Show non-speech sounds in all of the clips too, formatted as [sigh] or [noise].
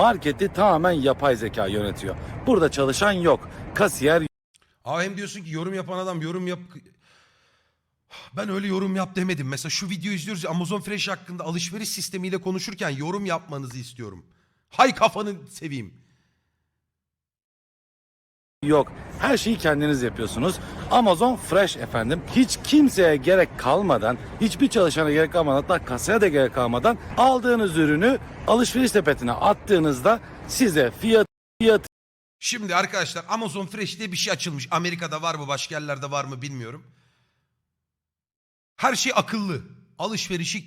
marketi tamamen yapay zeka yönetiyor. Burada çalışan yok. Kasiyer Abi hem diyorsun ki yorum yapan adam yorum yap... Ben öyle yorum yap demedim. Mesela şu videoyu izliyoruz ya Amazon Fresh hakkında alışveriş sistemiyle konuşurken yorum yapmanızı istiyorum. Hay kafanı seveyim. Yok. Her şeyi kendiniz yapıyorsunuz. Amazon Fresh efendim. Hiç kimseye gerek kalmadan, hiçbir çalışana gerek kalmadan, hatta kasaya da gerek kalmadan aldığınız ürünü alışveriş sepetine attığınızda size fiyat fiyat Şimdi arkadaşlar Amazon Fresh diye bir şey açılmış. Amerika'da var mı başka yerlerde var mı bilmiyorum. Her şey akıllı. Alışverişi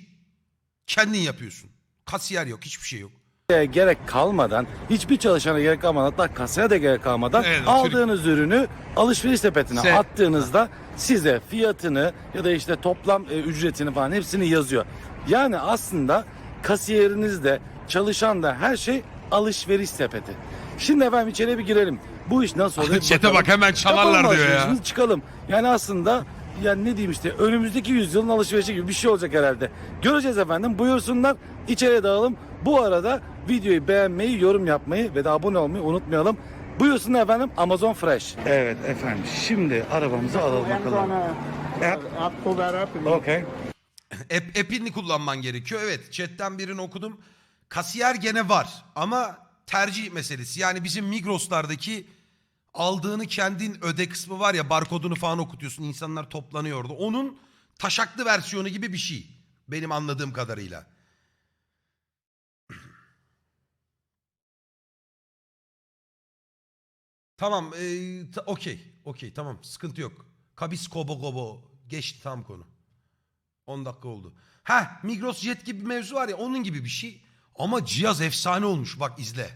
kendin yapıyorsun. Kasiyer yok hiçbir şey yok. Gerek kalmadan, hiçbir çalışana gerek kalmadan, hatta kasaya da gerek kalmadan Evet, aldığınız ürünü alışveriş sepetine Se- attığınızda size fiyatını ya da işte toplam e, ücretini falan hepsini yazıyor. Yani aslında kasiyeriniz de çalışan da her şey alışveriş sepeti. Şimdi efendim içeriye bir girelim. Bu iş nasıl oluyor? bir [laughs] Çete bakalım. bak, hemen çalarlar Yapalım diyor ya. alışverişimizi, Çıkalım. Yani aslında yani ne diyeyim işte önümüzdeki yüzyılın alışverişi gibi bir şey olacak herhalde. Göreceğiz efendim. Buyursunlar. içeriye dağılım. Bu arada videoyu beğenmeyi, yorum yapmayı ve de abone olmayı unutmayalım. Buyursunlar efendim Amazon Fresh. Evet efendim. Şimdi arabamızı alalım Hands on a, I'll pull that up and Okay. App, app'ini kullanman gerekiyor. Evet chatten birini okudum. Kasiyer gene var ama tercih meselesi. Yani bizim Migros'lardaki aldığını kendin öde kısmı var ya barkodunu falan okutuyorsun. insanlar toplanıyor orada. Onun taşaklı versiyonu gibi bir şey. Benim anladığım kadarıyla. Tamam, eee, ta- okey, okey, tamam, sıkıntı yok. Kabis kobo gobo, geçti tam konu. 10 dakika oldu. Ha, Migros Jet gibi bir mevzu var ya, onun gibi bir şey. Ama cihaz efsane olmuş, bak izle.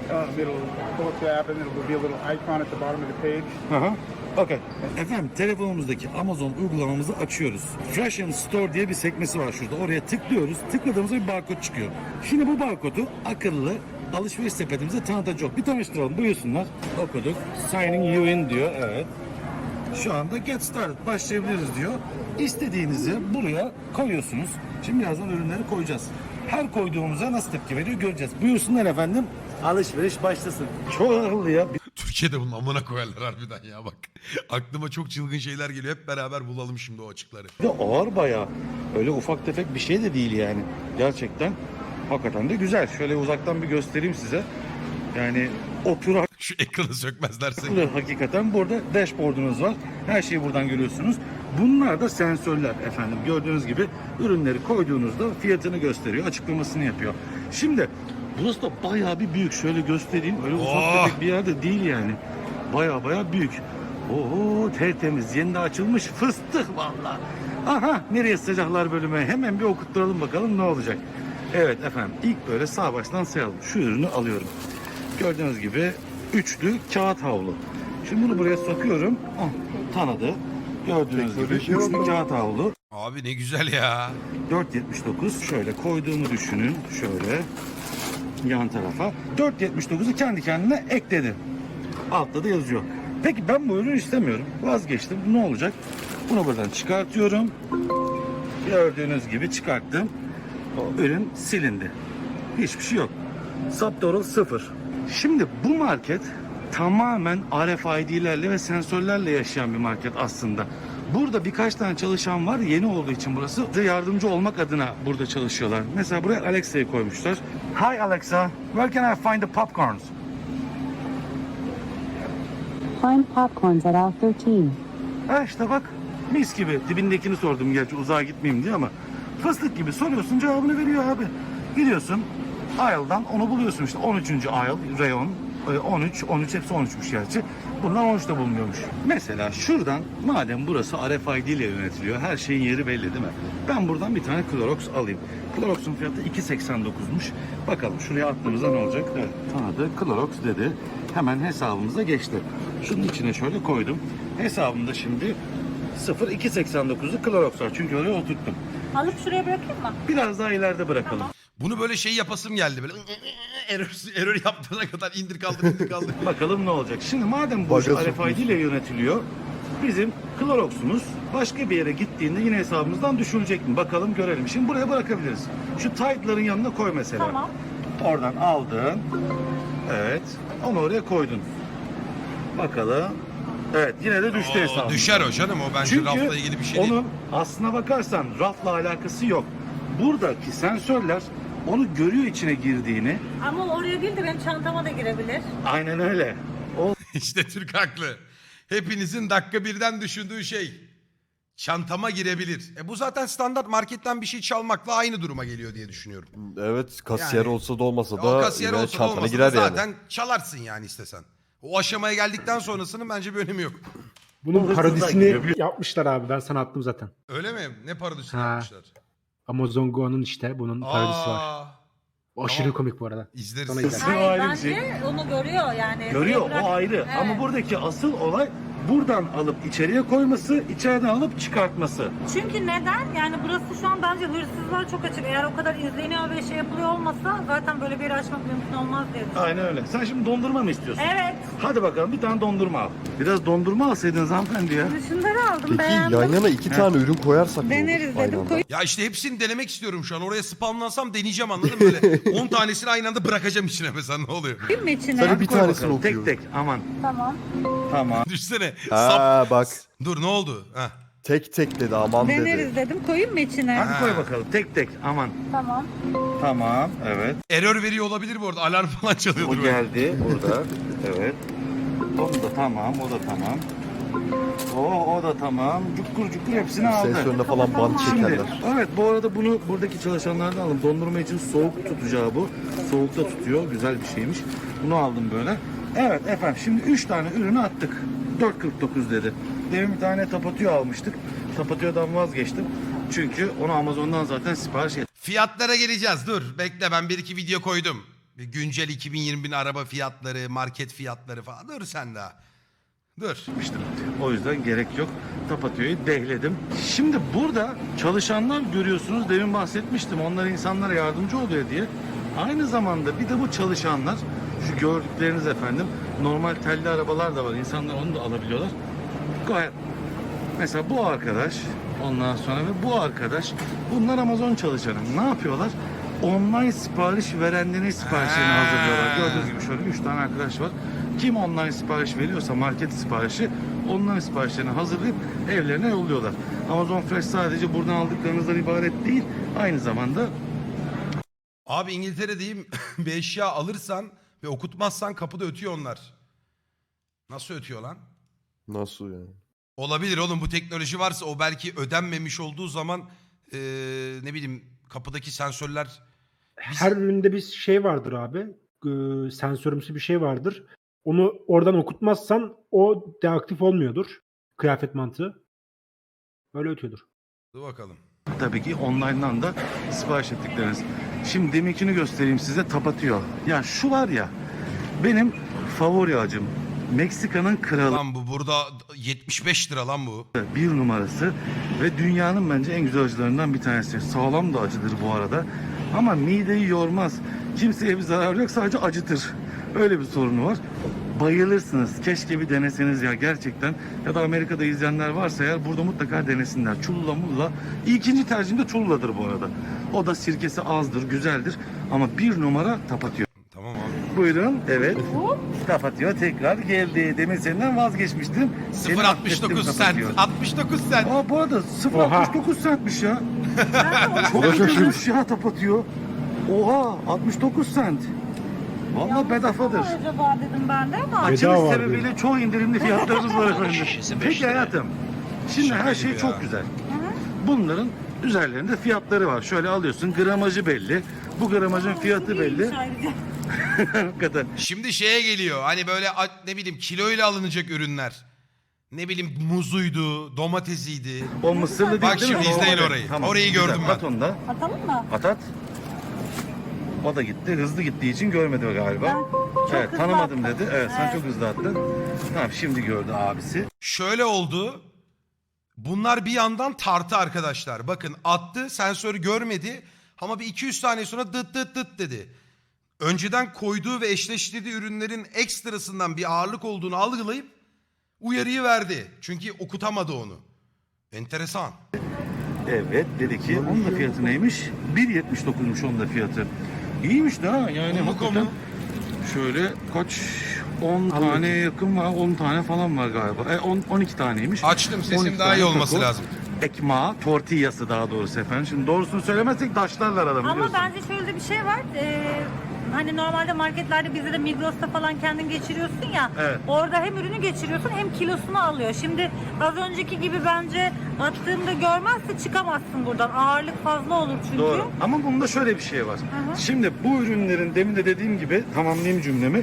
uh, it'll pull up the app and it'll be a little icon at the bottom of the page. Aha. Okay. Efendim telefonumuzdaki Amazon uygulamamızı açıyoruz. Fresh and Store diye bir sekmesi var şurada. Oraya tıklıyoruz. Tıkladığımızda bir barkod çıkıyor. Şimdi bu barkodu akıllı alışveriş sepetimize tanıtacak. Bir tanıştıralım. Buyursunlar. Okuduk. Signing you in diyor. Evet. Şu anda get started başlayabiliriz diyor. İstediğinizi buraya koyuyorsunuz. Şimdi birazdan ürünleri koyacağız. Her koyduğumuza nasıl tepki veriyor göreceğiz. Buyursunlar efendim. Alışveriş başlasın. Çok akıllı ya. Türkiye'de bunun amına koyarlar harbiden ya bak. Aklıma çok çılgın şeyler geliyor. Hep beraber bulalım şimdi o açıkları. Bir de ağır bayağı. Öyle ufak tefek bir şey de değil yani. Gerçekten hakikaten de güzel. Şöyle uzaktan bir göstereyim size. Yani oturaklı Şu ekranı sökmezlerse. hakikaten. Burada dashboard'unuz var. Her şeyi buradan görüyorsunuz. Bunlar da sensörler efendim. Gördüğünüz gibi ürünleri koyduğunuzda fiyatını gösteriyor, açıklamasını yapıyor. Şimdi burası da bayağı bir büyük. Şöyle göstereyim. Öyle ufak Oh! tefek bir yerde değil yani. Bayağı bayağı büyük. Oo tertemiz. Yeni de açılmış fıstık vallahi. Aha nereye sıcaklar bölümü. Hemen bir okutturalım bakalım ne olacak. Evet efendim ilk böyle sağ baştan sayalım. Şu ürünü alıyorum. Gördüğünüz gibi üçlü kağıt havlu. Şimdi bunu buraya sokuyorum. Ah, tanıdı. Gördüğünüz gibi üçlü kağıt havlu. Abi ne güzel ya. 4.79 şöyle koyduğumu düşünün. Şöyle yan tarafa. 4.79'u kendi kendine ekledi. Altta da yazıyor. Peki ben bu ürünü istemiyorum. Vazgeçtim. Ne olacak? Bunu buradan çıkartıyorum. Gördüğünüz gibi çıkarttım. O ürün silindi. Hiçbir şey yok. Subtotal sıfır. Şimdi bu market tamamen RFID'lerle ve sensörlerle yaşayan bir market aslında. Burada birkaç tane çalışan var. Yeni olduğu için burası. Bize yardımcı olmak adına burada çalışıyorlar. Mesela buraya Alexa'yı koymuşlar. Hi Alexa, where can I find the popcorns? Find popcorns at aisle 13. Ha işte bak mis gibi. Dibindekini sordum gerçi uzağa gitmeyeyim diye ama fıstık gibi soruyorsun cevabını veriyor abi. Gidiyorsun aisle'dan onu buluyorsun işte 13. aisle reyon e, 13 13 hepsi 13'müş gerçi. Bunlar 13'te bulunuyormuş. Mesela şuradan madem burası RFID ile yönetiliyor her şeyin yeri belli değil mi? Ben buradan bir tane Clorox alayım. Clorox'un fiyatı 2.89'muş. Bakalım şuraya attığımızda ne olacak? Evet tanıdı Clorox dedi. Hemen hesabımıza geçti. Şunun içine şöyle koydum. Hesabımda şimdi 0.289'lu Clorox var. Çünkü oraya oturttum. Alıp şuraya bırakayım mı? Biraz daha ileride bırakalım. Bunu böyle şey yapasım geldi böyle. [laughs] error, error yaptığına kadar indir kaldır indir kaldır. [laughs] Bakalım ne olacak. Şimdi madem bu iş RFID ile yönetiliyor, bizim Clorox'umuz başka bir yere gittiğinde yine hesabımızdan düşülecek mi? Bakalım görelim. Şimdi buraya bırakabiliriz. Şu Tide'ların yanına koy mesela. Tamam. Oradan aldın. Evet. Onu oraya koydun. Bakalım. Evet yine de düştü O hesabı. düşer o canım o bence Çünkü rafla ilgili bir şey değil. onun aslına bakarsan rafla alakası yok. Buradaki sensörler onu görüyor içine girdiğini. Ama oraya değil de benim çantama da girebilir. Aynen öyle. O [laughs] İşte Türk haklı. Hepinizin dakika birden düşündüğü şey. Çantama girebilir. E bu zaten standart marketten bir şey çalmakla aynı duruma geliyor diye düşünüyorum. Evet kasiyer Yani- olsa da olmasa da o kasiyer yine olsa da çantana olmasa da girer yani. zaten çalarsın yani istesen. O aşamaya geldikten sonrasının bence bir önemi yok. Bunun parodisini yapmışlar abi. Ben sana attım zaten. Öyle mi? Ne parodisi Ha. yapmışlar? Amazon Go'nun işte bunun parodisi var. Aa, O aşırı tamam. komik bu arada. İzleriz. Sonra izle. o Hayır ayrı bir bence şey. onu görüyor yani. görüyor Bırak- o ayrı. Evet. Ama buradaki asıl olay buradan alıp içeriye koyması, içeriden alıp çıkartması. Çünkü neden? Yani burası şu an bence hırsızlar çok açık. Eğer o kadar izleniyor ve şey yapılıyor olmasa zaten böyle bir yeri açmak mümkün olmaz diye düşünüyorum. Aynen öyle. Sen şimdi dondurma mı istiyorsun? Evet. Hadi bakalım bir tane dondurma al. Biraz dondurma alsaydınız hanımefendi ya. Şunları aldım Peki beğendim. yan yana iki tane ürün koyarsak ne olur? Deneriz Aynı dedim. anda? Koy- Ya işte hepsini denemek istiyorum şu an. Oraya spamlansam deneyeceğim anladın mı? Böyle [laughs] 10 tanesini aynı anda bırakacağım içine mesela ne oluyor? Koyayım mı içine? Sen- Hadi bir koy tanesini bakalım, okuyorum. Tek tek aman. Tamam. Tamam. Düşsene. Ha Sap. bak Dur ne oldu? Heh. tek tek dedi aman Deneriz dedi. dedim. Koyayım mı içine? Hadi koy bakalım tek tek aman. Tamam. Tamam evet. Error veriyor olabilir bu arada. Alarm falan çalıyordur. O böyle. geldi burada. Evet. O da tamam, o da tamam. O, o da tamam. Cukkur cukkur hepsini aldı. Sensörüne falan bant Şimdi, çekerler. evet bu arada bunu buradaki çalışanlardan aldım. Dondurma için soğuk tutacağı bu. Soğukta tutuyor. Güzel bir şeymiş. Bunu aldım böyle. Evet efendim şimdi 3 tane ürünü attık. 4.49 dedi. Demin bir tane tapatıyor almıştık. Tapatıyordan vazgeçtim. Çünkü onu Amazon'dan zaten sipariş ettim. Fiyatlara geleceğiz. Dur bekle ben bir iki video koydum. Bir güncel 2020'nin araba fiyatları, market fiyatları falan. Dur sen daha. Dur. etmiştim. O yüzden gerek yok. Tapatıyor'yu dehledim. Şimdi burada çalışanlar görüyorsunuz. Demin bahsetmiştim. Onlar insanlara yardımcı oluyor diye. Aynı zamanda bir de bu çalışanlar şu gördükleriniz efendim normal telli arabalar da var. İnsanlar onu da alabiliyorlar. Gayet Mesela bu arkadaş ondan sonra ve bu arkadaş bunlar Amazon çalışanı. Ne yapıyorlar? Online sipariş verenlerin siparişlerini Ha. hazırlıyorlar. Gördüğünüz gibi şöyle 3 tane arkadaş var. Kim online sipariş veriyorsa market siparişi online siparişlerini hazırlayıp evlerine yolluyorlar. Amazon Fresh sadece buradan aldıklarınızdan ibaret değil. Aynı zamanda Abi İngiltere'deyim. [laughs] bir eşya alırsan ve okutmazsan kapıda ötüyor onlar. Nasıl ötüyor lan? Nasıl yani? Olabilir oğlum bu teknoloji varsa o belki ödenmemiş olduğu zaman eee, ne bileyim kapıdaki sensörler Her üründe bir şey vardır abi. Ee, sensörümsü bir şey vardır. Onu oradan okutmazsan o deaktif olmuyordur. Kıyafet mantığı. Öyle ötüyordur. Dur bakalım. tabii ki online'dan da sipariş ettikleriniz. Şimdi deminkini göstereyim size tapatıyor. Ya şu var ya benim favori acım. Meksika'nın kralı. Lan bu burada 75 lira lan bu. bir numarası ve dünyanın bence en güzel acılarından bir tanesi. Sağlam da acıdır bu arada. Ama mideyi yormaz. Kimseye bir zarar yok sadece acıtır. Öyle bir sorunu var. Bayılırsınız. Keşke bir deneseniz ya gerçekten. Ya da Amerika'da izleyenler varsa eğer burada mutlaka denesinler. Çulla mulla. İkinci tercihim de çulladır bu arada. O da sirkesi azdır, güzeldir. Ama bir numara tapatıyor. Buyurun. Evet. Tapatıyor tekrar geldi. Demin senden vazgeçmiştim. Seni affettim 0.69 sent. Tapatıyor. 69 sent. Aa bu arada 0.69 centmiş ya. Çok ucuzmuş ya tapatıyor. Oha 69 cent. Vallahi bedavadır. Var acaba dedim ben de ama. Bedava Açılış var sebebiyle çoğu indirimli fiyatlarımız var efendim. Peki hayatım. Şimdi Şaka her şey gibi çok ya. güzel. Bunların üzerlerinde fiyatları var. Şöyle alıyorsun gramajı belli. Bu gramajın fiyatı belli. [laughs] Hakikaten. Şimdi şeye geliyor. Hani böyle ne bileyim kiloyla alınacak ürünler. Ne bileyim muzuydu, domatesiydi. O mısırlı değil Bak değil mi? şimdi izleyin Normal. orayı. Orayı güzel. gördüm ben. At onu da. Atalım mı? At at. O da gitti. Hızlı gittiği için görmedi galiba. Çok evet hızlı tanımadım attım. dedi. Evet sen Evet. çok hızlı attın. Tamam şimdi gördü abisi. Şöyle oldu. Bunlar bir yandan tartı arkadaşlar. Bakın attı sensörü görmedi ama bir 200 saniye sonra dıt dıt dıt dedi. Önceden koyduğu ve eşleştirdiği ürünlerin ekstrasından bir ağırlık olduğunu algılayıp uyarıyı verdi. Çünkü okutamadı onu. Enteresan. Evet dedi ki onun da fiyatı neymiş? 1.79'muş onun da fiyatı. İyiymiş de ha yani Kumlu hakikaten şöyle kaç 10 taneye yakın var 10 tane falan var galiba. E, 10 12 taneymiş. Açtım 12 sesim daha tane iyi olması kakao. lazım. Ekma, tortillası daha doğrusu efendim. Şimdi doğrusunu söylemezsek taşlarlar adamı Ama biliyorsun. bence şöyle de bir şey var. Ee, hani normalde marketlerde bizde de Migros'ta falan kendin geçiriyorsun ya. Evet. Orada hem ürünü geçiriyorsun hem kilosunu alıyor. Şimdi az önceki gibi bence attığımda görmezse çıkamazsın buradan. Ağırlık fazla olur çünkü. Doğru. Ama bunda şöyle bir şey var. hı. Şimdi bu ürünlerin demin de dediğim gibi tamamlayayım cümlemi.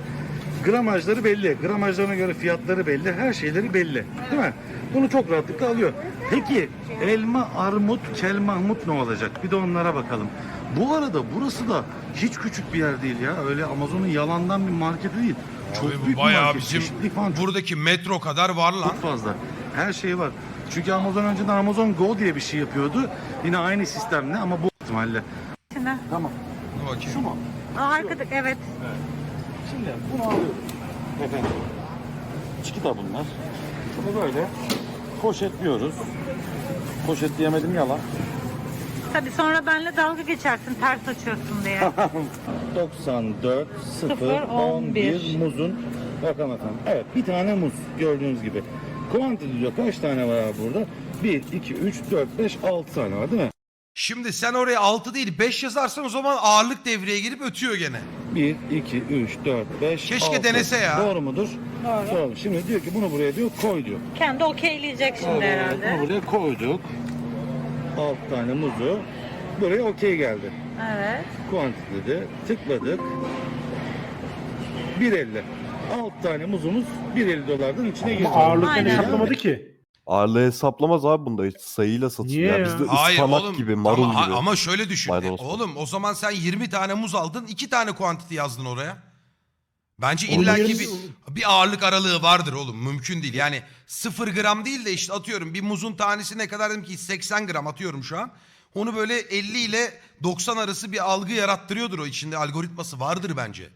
Gramajları belli. Gramajlarına göre fiyatları belli. Her şeyleri belli. Değil mi? Bunu çok rahatlıkla alıyor. Peki elma, armut, kel mahmut ne olacak? Bir de onlara bakalım. Bu arada burası da hiç küçük bir yer değil ya. Öyle Amazon'un yalandan bir marketi değil. Çok Abi bu büyük bir bayağı market. bizim Çeşitlilik falan çok buradaki metro kadar var lan. çok fazla. Her şey var. Çünkü Amazon önceden Amazon Go diye bir şey yapıyordu. Yine aynı sistemle ama bu ihtimalle. Tamam. Dur bakayım. Şu mu? Aa, arkadaki evet. Şimdi bunu alıyorum. Efendim. Çikita bunlar. Bunu böyle poşetliyoruz. Poşetleyemedim yalan. Tabii sonra benle dalga geçersin ters açıyorsun diye. [laughs] 94 0 Sıfır, on 11 bir. muzun bakalım efendim. Evet bir tane muz gördüğünüz gibi. Quantity diyor kaç tane var abi burada? 1, 2, 3, 4, 5, 6 tane var değil mi? Şimdi sen oraya 6 değil 5 yazarsan o zaman ağırlık devreye girip ötüyor gene. 1, 2, 3, 4, 5, Keşke denese ya. Doğru mudur? Doğru. Doğru. Şimdi diyor ki bunu buraya diyor koy diyor. Kendi okeyleyecek şimdi Evet, herhalde. Bunu buraya koyduk. 6 tane muzu. Buraya okey geldi. Evet. Quantity dedi. Tıkladık. 1.50. 6 tane muzumuz 1.50 dolardan içine girdi. Ama ağırlıktan Aynen. hesaplamadı ki. Ağırlığı hesaplamaz abi bunda. Hiç sayıyla satılıyor. Niye Ya? Bizde Hayır ıspanak oğlum. gibi, marul ama, gibi. ama şöyle düşün. Maydanoz oğlum o zaman sen 20 tane muz aldın 2 tane quantity yazdın oraya. Bence Onun illaki yerine- bir, bir ağırlık aralığı vardır oğlum. Mümkün değil. Yani 0 gram değil de işte atıyorum bir muzun tanesi ne kadar dedim ki 80 gram atıyorum şu an. Onu böyle 50 ile 90 arası bir algı yarattırıyordur o içinde algoritması vardır bence.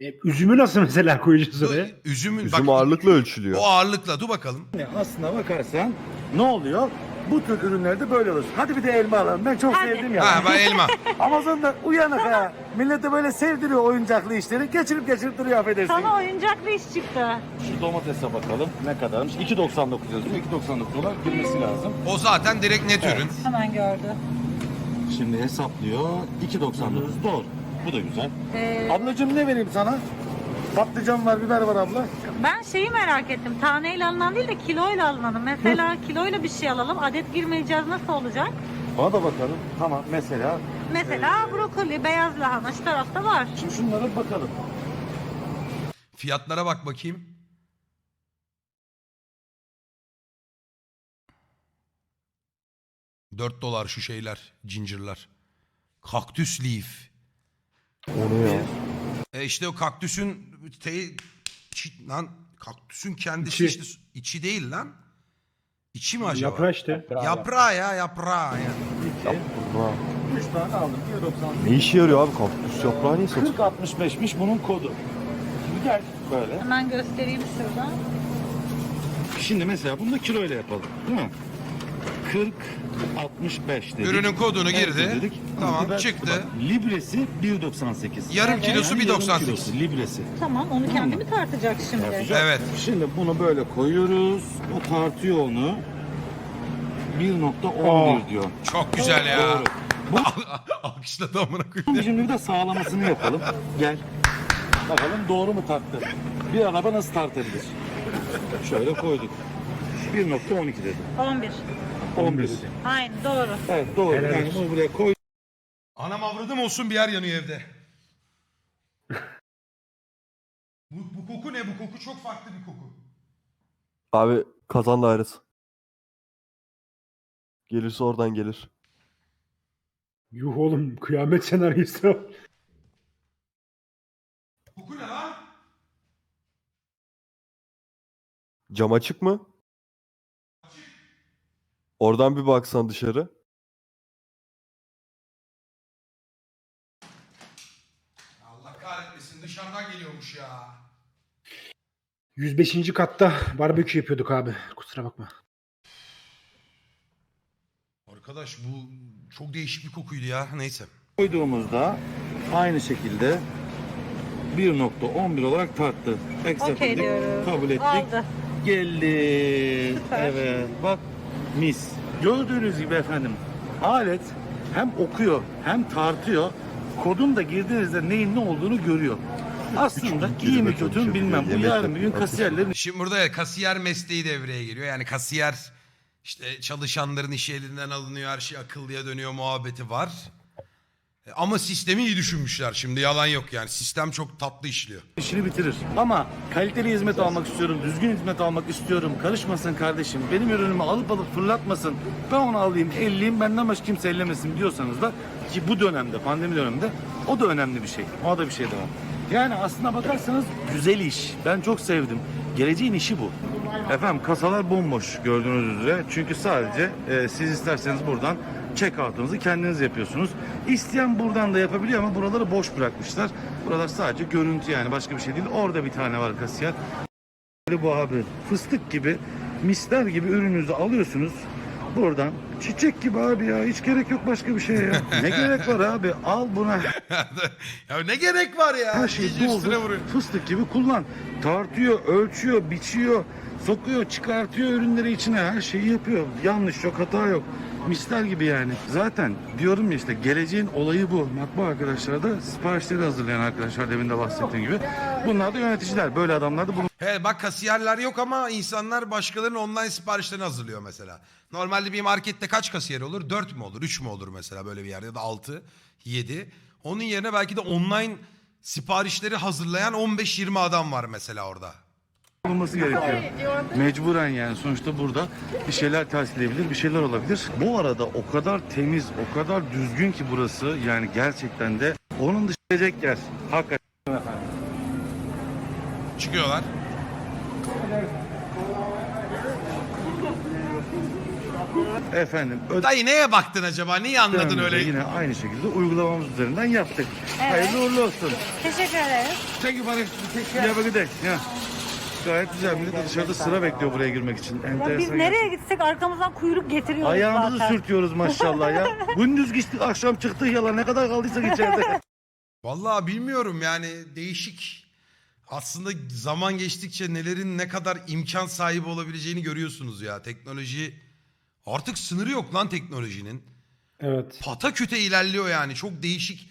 E, üzümü nasıl mesela koyacağız oraya? Üzümün Üzüm bak, ağırlıkla ölçülüyor. O ağırlıkla dur bakalım. Aslına bakarsan ne oluyor? Bu tür ürünlerde böyle olur. Hadi bir de elma alalım. Ben çok Hadi. sevdim ya. Ha ben elma. [laughs] Amazon'da uyanık ha. Millete böyle sevdiriyor oyuncaklı işleri. Geçirip geçirip duruyor affedersin. Sana oyuncaklı iş çıktı. Şu domatese bakalım ne kadarmış. 2.99 yazıyor. 2.99 dolar girmesi lazım. O zaten direkt net ürün. Hemen gördü. Şimdi hesaplıyor. 2.99 doğru. Bu da güzel. Ee, Ablacığım ne vereyim sana? Patlıcan var, biber var abla. ben şeyi merak ettim. Taneyle alınan değil de kiloyla alınanı. Mesela kiloyla bir şey alalım. Adet girmeyeceğiz nasıl olacak? Bana da bakalım. Tamam mesela. Mesela brokoli, beyaz lahana şu tarafta var. Şimdi şunlara bakalım. Fiyatlara bak bakayım. Dört dolar şu şeyler, ginger''lar. Kaktüs leaf. O ne ya? E işte o kaktüsün te, çi- lan kaktüsün kendisi İçi. işte içi değil lan. İçi mi acaba? Yaprağı işte. Yaprağı ya yaprağı ya. Yapma. 3 tane aldım. 1.99. Ne işe yarıyor abi kaktüs yaprağı niye satıyor? 40.65'miş bunun kodu. Şimdi gel böyle. Hemen göstereyim şurada. Şimdi mesela bunu da kiloyla yapalım. Değil mi? 40 65 dedik. Ürünün kodunu Evet girdi. dedik. Tamam, Biber- çıktı. Bak, libresi 1.98. Yarım kilosu Yani 1.98. yarım kilosu, libresi. Tamam onu kendi mi tartacak şimdi? Tartacak. Evet. Şimdi bunu böyle koyuyoruz. O tartıyor onu. 1.11 Aa. diyor. Çok güzel ya. Doğru. [laughs] Alkışladı amına koyayım. Şimdi bir de sağlamasını yapalım. Gel. Bakalım doğru mu tarttı? Bir araba nasıl tartabilir? Şöyle koyduk. 1.12 dedi. 11. 11. Aynen doğru. Evet doğru. Helal Yani olsun. bunu buraya koy. Anam avradım olsun bir yer yanıyor evde. bu, bu koku ne? Bu koku çok farklı bir koku. Abi kazan dairesi. Gelirse oradan gelir. Yuh oğlum kıyamet senaryosu. Koku ne lan? Cam açık mı? Oradan bir baksan dışarı. Allah kahretmesin dışarıdan geliyormuş ya. 105. katta barbekü yapıyorduk abi. Kusura bakma. Arkadaş bu çok değişik bir kokuydu ya. Neyse. koyduğumuzda Aynı şekilde 1.11 olarak tarttı. Okey dedik, diyoruz. Kabul ettik. Aldı. Geldi. Süper. Evet. Bak mis. Gördüğünüz gibi efendim alet hem okuyor hem tartıyor. Kodun da girdiğinizde neyin ne olduğunu görüyor. Aslında iyi mi kötü mü bilmem. Bu yarın bir gün kasiyerlerin Şimdi burada kasiyer mesleği devreye giriyor. Yani kasiyer işte çalışanların işi elinden alınıyor. Her şey akıllıya dönüyor muhabbeti var. E, Ama sistemi iyi düşünmüşler şimdi yalan yok yani. Sistem çok tatlı işliyor. işini bitirir. Ama kaliteli hizmet almak istiyorum, düzgün hizmet almak istiyorum. Karışmasın kardeşim. Benim ürünümü alıp alıp fırlatmasın. Ben onu alayım, elleyeyim, benden başka kimse ellemesin diyorsanız da ki bu dönemde, pandemi döneminde o da önemli bir şey. O da bir şey devam. Yani aslına bakarsanız güzel iş. Ben çok sevdim. Geleceğin işi bu. Efendim kasalar bomboş gördüğünüz üzere. Çünkü sadece e, siz isterseniz buradan check-out'unuzu kendiniz yapıyorsunuz. İsteyen buradan da yapabiliyor ama buraları boş bırakmışlar. Buralar sadece görüntü yani başka bir şey değil. Orada bir tane var kasiyer. Bu abi fıstık gibi misler gibi ürününüzü alıyorsunuz. Buradan çiçek gibi abi ya hiç gerek yok başka bir şeye ya. Ne [laughs] gerek var abi al buna [laughs] ya ne gerek var ya? her şeyi İyice üstüne doldur fıstık gibi kullan. Tartıyor, ölçüyor, biçiyor, sokuyor, çıkartıyor ürünleri içine her şeyi yapıyor. Yanlış yok, hata yok. Misler gibi yani. Zaten diyorum ya işte geleceğin olayı bu. Matbaa arkadaşlar da siparişleri hazırlayan arkadaşlar demin de bahsettiğim gibi. Bunlar da yöneticiler. Böyle adamlar da bunu He bak kasiyerler yok ama insanlar başkalarının online siparişlerini hazırlıyor mesela. Normalde bir markette kaç kasiyer olur? 4 mü olur? 3 mü olur mesela böyle bir yerde ya da 6, 7. Onun yerine belki de online siparişleri hazırlayan 15-20 adam var mesela orada. Olması gerekiyor. Mecburen yani sonuçta burada bir şeyler ters gidebilir, bir şeyler olabilir. Bu arada o kadar temiz, o kadar düzgün ki burası yani gerçekten de onun dışı gelecek yer. Hakikaten. Çıkıyorlar. Efendim Dayı neye baktın acaba? Niye anladın öyle? Yine aynı şekilde uygulamamız üzerinden yaptık. Evet. Hayırlı uğurlu olsun. Teşekkür ederiz. Thank you. Ya bakın de. Ya. Gayet güzel. Millet de dışarıda sıra bekliyor buraya girmek için. Ya Enteresan. biz nereye gitsek arkamızdan kuyruk getiriyoruz Ayağımızı zaten. sürtüyoruz maşallah ya. [laughs] Gündüz geçtik, akşam çıktık yalan ne kadar kaldıysak içeride. [laughs] Vallahi bilmiyorum yani değişik. Aslında zaman geçtikçe nelerin ne kadar imkan sahibi olabileceğini görüyorsunuz ya. Teknoloji artık sınırı yok lan teknolojinin. Evet. Pataküte ilerliyor yani çok değişik.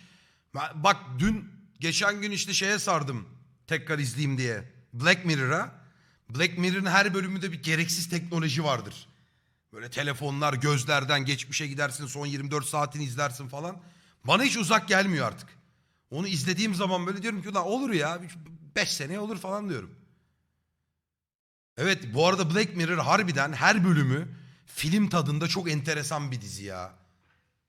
Bak dün geçen gün işte şeye sardım tekrar izleyeyim diye. Black Mirror'a. Black Mirror'ın her bölümünde bir gereksiz teknoloji vardır. Böyle telefonlar gözlerden geçmişe gidersin son 24 saatini izlersin falan. Bana hiç uzak gelmiyor artık. Onu izlediğim zaman böyle diyorum ki olur ya 5 sene olur falan diyorum. Evet bu arada Black Mirror harbiden her bölümü film tadında çok enteresan bir dizi ya.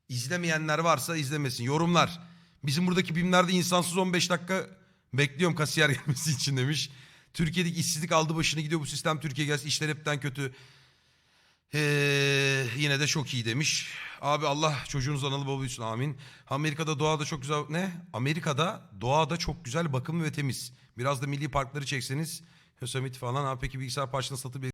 İzlemeyenler varsa izlemesin. Yorumlar. Bizim buradaki BİM'lerde insansız 15 dakika bekliyorum kasiyer gelmesi için demiş. Türkiye'deki işsizlik aldı başını gidiyor bu sistem Türkiye gelsin işler hepten kötü. Ee, yine de çok iyi demiş. Abi Allah çocuğunuz analı baba büyüsün amin. Amerika'da doğada çok güzel ne? Amerika'da doğada çok güzel bakımlı ve temiz. Biraz da milli parkları çekseniz Yosemite falan. Abi peki bilgisayar parçasını satıp